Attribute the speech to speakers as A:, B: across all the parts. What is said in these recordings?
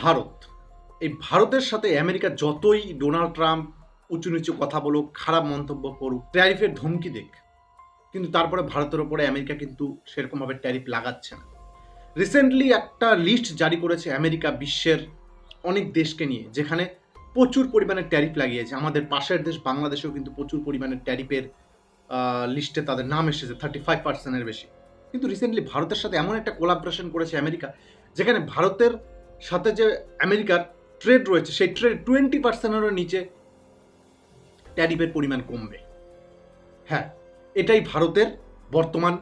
A: ভারত। এই ভারতের সাথে আমেরিকা যতই ডোনাল্ড ট্রাম্প উঁচু নিচু কথা বলুক, খারাপ মন্তব্য করুক, ট্যারিফের ধমকি দেখ কিন্তু তারপরে ভারতের ওপরে আমেরিকা কিন্তু সেরকমভাবে ট্যারিফ লাগাচ্ছে না। রিসেন্টলি একটা লিস্ট জারি করেছে আমেরিকা বিশ্বের অনেক দেশকে নিয়ে, যেখানে প্রচুর পরিমাণে ট্যারিফ লাগিয়েছে। আমাদের পাশের দেশ বাংলাদেশেও কিন্তু প্রচুর পরিমাণে ট্যারিফের লিস্টে তাদের নাম এসেছে থার্টি ফাইভ পার্সেন্টের বেশি। কিন্তু রিসেন্টলি ভারতের সাথে এমন একটা কোলাবরেশন করেছে আমেরিকা, যেখানে ভারতের সাথে যে আমেরিকার ট্রেড রয়েছে, সেই ট্রেড টোয়েন্টি পার্সেন্টেরও নিচে ট্যারিফের পরিমাণ কমবে। হ্যাঁ এটাই ভারতের বর্তমান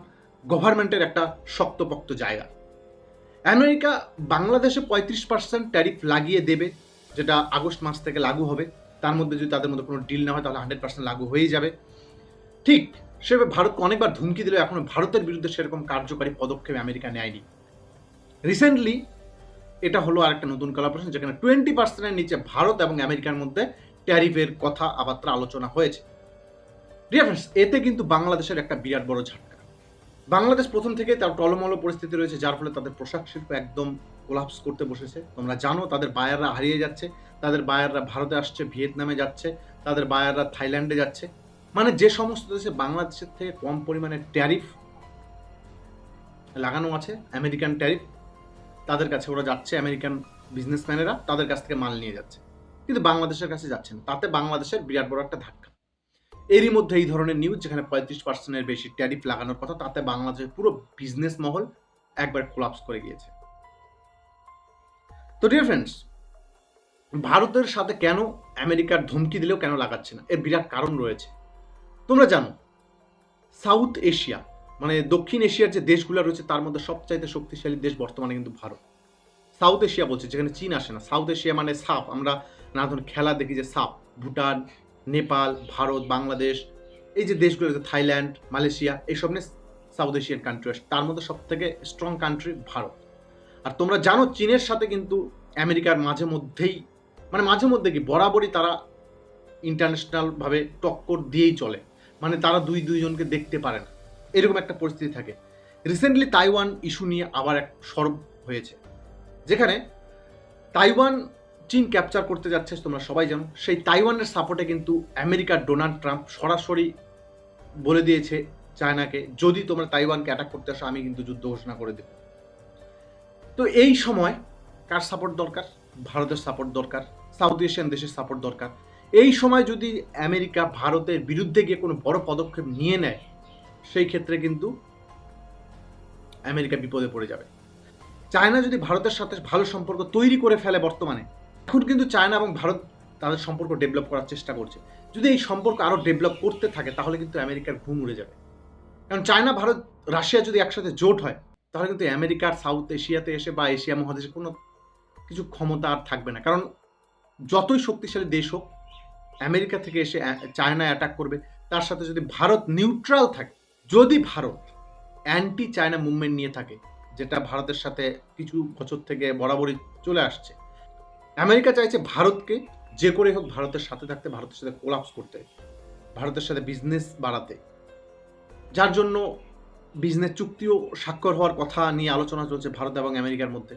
A: গভর্নমেন্টের একটা শক্তপোক্ত জায়গা। আমেরিকা বাংলাদেশে পঁয়ত্রিশ পার্সেন্ট ট্যারিফ লাগিয়ে দেবে, যেটা আগস্ট মাস থেকে লাগু হবে। তার মধ্যে যদি তাদের মধ্যে কোনো ডিল না হয়, তাহলে হান্ড্রেড পার্সেন্ট লাগু হয়ে যাবে। ঠিক, সেভাবে ভারতকে অনেকবার ধুমকি দিলেও এখনও ভারতের বিরুদ্ধে সেরকম কার্যকারী পদক্ষেপ আমেরিকা নেয়নি। রিসেন্টলি এটা হলো আরেকটা নতুন কলাবরেশন যেখানে টোয়েন্টি পার্সেন্টের নিচে ভারত এবং আমেরিকার মধ্যে ট্যারিফের কথা আবার আলোচনা হয়েছে। ডিয়ার এতে কিন্তু বাংলাদেশের একটা বিরাট বড় ঝাটকা। বাংলাদেশ প্রথম থেকে তার টলমল পরিস্থিতি রয়েছে, যার ফলে তাদের পোশাক শিল্প একদম কোলাপস করতে বসেছে। তোমরা জানো, তাদের বায়াররা হারিয়ে যাচ্ছে, তাদের বায়াররা ভারতে আসছে, ভিয়েতনামে যাচ্ছে, তাদের বায়াররা থাইল্যান্ডে যাচ্ছে। মানে যে সমস্ত দেশে বাংলাদেশের থেকে কম পরিমাণে ট্যারিফ লাগানো আছে, আমেরিকান ট্যারিফ তাদের কাছে ওরা যাচ্ছে, আমেরিকান বিজনেসম্যানেরা তাদের কাছ থেকে মাল নিয়ে যাচ্ছে। কিন্তু বাংলাদেশের কাছে যাচ্ছে না। তাতে বাংলাদেশের বিরাট বড় একটা ধাক্কা। এরই মধ্যে এই ধরনের নিউজ যেখানে পঁয়ত্রিশ পার্সেন্টের বেশি ট্যারিফ লাগানোর কথা, তাতে বাংলাদেশের পুরো বিজনেস মহল একবার কোলাপস করে গিয়েছে। তো ডিয়ার ফ্রেন্ডস ভারতের সাথে কেন আমেরিকার ধমকি দিলেও কেন লাগাচ্ছে না? এর বিরাট কারণ রয়েছে। তোমরা জানো, সাউথ এশিয়া মানে দক্ষিণ এশিয়ার যে দেশগুলো রয়েছে, তার মধ্যে সবচাইতে শক্তিশালী দেশ বর্তমানে কিন্তু ভারত। সাউথ এশিয়া বলছে, যেখানে চীন আসে না। সাউথ এশিয়া মানে সাপ। আমরা নানা ধরনের খেলা দেখি যে সাপ। ভুটান, নেপাল, ভারত, বাংলাদেশ, এই যে দেশগুলো রয়েছে, থাইল্যান্ড, মালয়েশিয়া, এইসব নিয়ে সাউথ এশিয়ান কান্ট্রি আসে। তার মধ্যে সব থেকে স্ট্রং কান্ট্রি ভারত। আর তোমরা জানো, চীনের সাথে কিন্তু আমেরিকার মাঝে মধ্যেই মানে মাঝে মধ্যে কি, বরাবরই তারা ইন্টারন্যাশনালভাবে টক্কর দিয়েই চলে। মানে তারা দুই, দুইজনকে দেখতে পারে না। এরকম একটা পরিস্থিতি থাকে। রিসেন্টলি তাইওয়ান ইস্যু নিয়ে আবার এক সরব হয়েছে, যেখানে তাইওয়ান চীন ক্যাপচার করতে যাচ্ছে, তোমরা সবাই জানো। সেই তাইওয়ানের সাপোর্টে কিন্তু আমেরিকার ডোনাল্ড ট্রাম্প সরাসরি বলে দিয়েছে চায়নাকে, যদি তোমরা তাইওয়ানকে অ্যাটাক করতে আসো, আমি কিন্তু যুদ্ধ ঘোষণা করে দেব। তো এই সময় কার সাপোর্ট দরকার? ভারতের সাপোর্ট দরকার সাউথ এশিয়ান দেশের সাপোর্ট দরকার। এই সময় যদি আমেরিকা ভারতের বিরুদ্ধে গিয়ে কোনো বড় পদক্ষেপ নিয়ে নেয় সেই ক্ষেত্রে কিন্তু আমেরিকা বিপদে পড়ে যাবে। চায়না যদি ভারতের সাথে ভালো সম্পর্ক তৈরি করে ফেলে বর্তমানে, এখন কিন্তু চায়না এবং ভারত তাদের সম্পর্ক ডেভেলপ করার চেষ্টা করছে। যদি এই সম্পর্ক আরও ডেভেলপ করতে থাকে, তাহলে কিন্তু আমেরিকার ঘুম উড়ে যাবে। কারণ চায়না, ভারত, রাশিয়া যদি একসাথে জোট হয়, তাহলে কিন্তু আমেরিকার সাউথ এশিয়াতে এসে বা এশিয়া মহাদেশে কোনো কিছু ক্ষমতা আর থাকবে না। কারণ যতই শক্তিশালী দেশ হোক, আমেরিকা থেকে এসে চায়না অ্যাটাক করবে, তার সাথে যদি ভারত নিউট্রাল থাকে যদি ভারত অ্যান্টি চায়না মুভমেন্ট নিয়ে থাকে, যেটা ভারতের সাথে কিছু বছর থেকে বরাবরই চলে আসছে, আমেরিকা চাইছে ভারতকে যে করে হোক ভারতের সাথে থাকতে, ভারতের সাথে কোলাপস করতে, ভারতের সাথে বিজনেস বাড়াতে। যার জন্য বিজনেস চুক্তিও স্বাক্ষর হওয়ার কথা নিয়ে আলোচনা চলছে ভারত এবং আমেরিকার মধ্যে।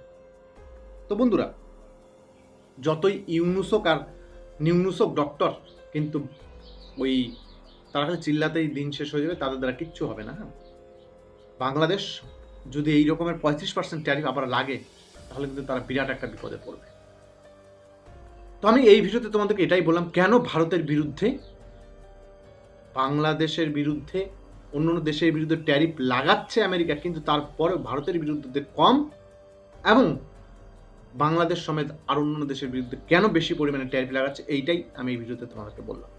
A: তো বন্ধুরা, যতই ইউনুসক আর নিউনুসক ডক্টর কিন্তু ওই তারা খালি চিল্লাতেই দিন শেষ হয়ে যাবে, তাদের দ্বারা কিচ্ছু হবে না হ্যাঁ? বাংলাদেশ যদি এই রকমের পঁয়ত্রিশ পার্সেন্ট ট্যারিফ আবার লাগে, তাহলে কিন্তু তারা বিরাট একটা বিপদে পড়বে। তো আমি এই ভিডিওতে তোমাদেরকে এটাই বললাম, কেন ভারতের বিরুদ্ধে, বাংলাদেশের বিরুদ্ধে, অন্য অন্য দেশের বিরুদ্ধে ট্যারিফ লাগাচ্ছে আমেরিকা, কিন্তু তারপরেও ভারতের বিরুদ্ধে কম, এবং বাংলাদেশ সমেত আর অন্য দেশের বিরুদ্ধে কেন বেশি পরিমাণে ট্যারিফ লাগাচ্ছে, এইটাই আমি এই ভিডিওতে তোমাদেরকে বললাম।